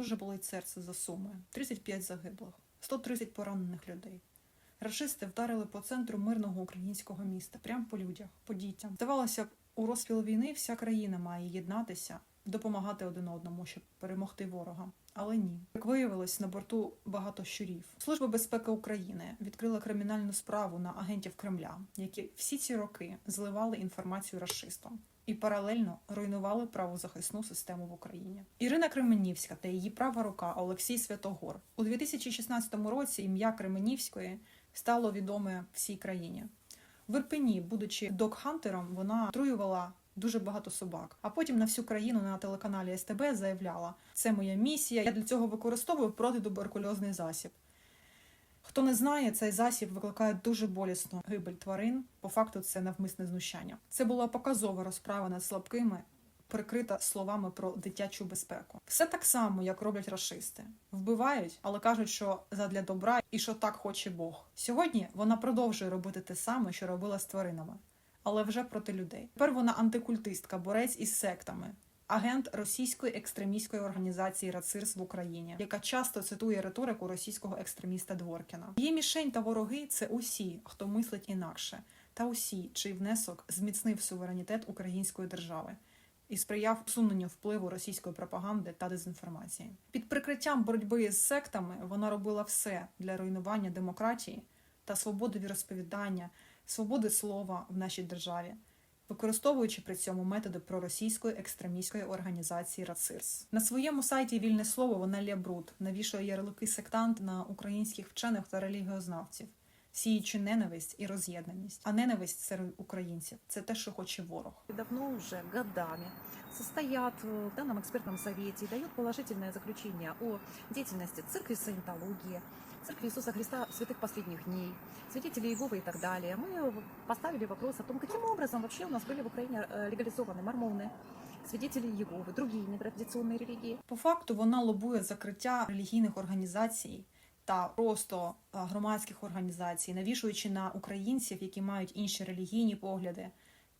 дуже болить серце за суми. 35 загиблих, 130 поранених людей. Рашисти вдарили по центру мирного українського міста, прямо по людях, по дітям. Здавалося б, у розпіл війни вся країна має єднатися, допомагати один одному, щоб перемогти ворога. Але ні, як виявилось, на борту багато щурів. Служба безпеки України відкрила кримінальну справу на агентів Кремля, які всі ці роки зливали інформацію расистам і паралельно руйнували правозахисну систему в Україні. Ірина Кременівська та її права рука Олексій Святогор у 2016 році ім'я Кременівської стало відоме всій країні. В Ірпені, будучи док-хантером, вона отруювала дуже багато собак. А потім на всю країну на телеканалі СТБ заявляла: це моя місія. Я для цього використовую протитуберкульозний засіб. Хто не знає, цей засіб викликає дуже болісну гибель тварин. По факту це навмисне знущання. Це була показова розправа над слабкими, прикрита словами про дитячу безпеку. Все так само, як роблять рашисти. Вбивають, але кажуть, що задля добра і що так хоче Бог. Сьогодні вона продовжує робити те саме, що робила з тваринами, але вже проти людей. Тепер вона антикультистка, борець із сектами. Агент російської екстремістської організації Рацирс в Україні, яка часто цитує риторику російського екстреміста Дворкіна. Її мішень та вороги це усі, хто мислить інакше, та усі, чий внесок зміцнив суверенітет української держави і сприяв усуненню впливу російської пропаганди та дезінформації. Під прикриттям боротьби з сектами вона робила все для руйнування демократії та свободи віросповідання, свободи слова в нашій державі використовуючи при цьому методи проросійської екстремістської організації Рацирс. На своєму сайті Вільне слово вона бруд, навішує ярлики сектант на українських вчених та релігіознавців, сіючи ненависть і роз'єднаність. А ненависть серед українців це те, що хоче ворог. давно уже годами состоят в данном экспертном совете и дают положительное заключение о деятельности церкви саентологии, церкви Иисуса Христа святых последних дней, свидетелей Иеговы и так далее. Мы поставили вопрос о том, каким образом вообще у нас были в Украине э, легализованы мормоны, свидетели Иеговы, другие нетрадиционные религии. По факту вона лобує закриття релігійних організацій та просто е, громадських організацій, навішуючи на українців, які мають інші релігійні погляди.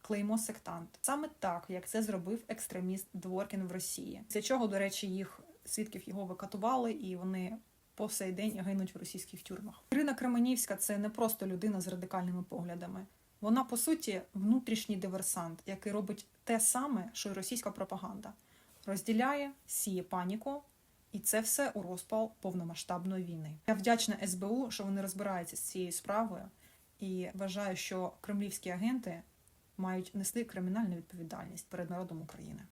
Клеймо сектант саме так, як це зробив екстреміст Дворкін в Росії. Для чого, до речі, їх свідків його викатували, і вони по сей день гинуть в російських тюрмах. Ірина Кременівська це не просто людина з радикальними поглядами. Вона по суті внутрішній диверсант, який робить те саме, що й російська пропаганда, розділяє, сіє паніку, і це все у розпал повномасштабної війни. Я вдячна СБУ, що вони розбираються з цією справою, і вважаю, що кремлівські агенти мають нести кримінальну відповідальність перед народом України.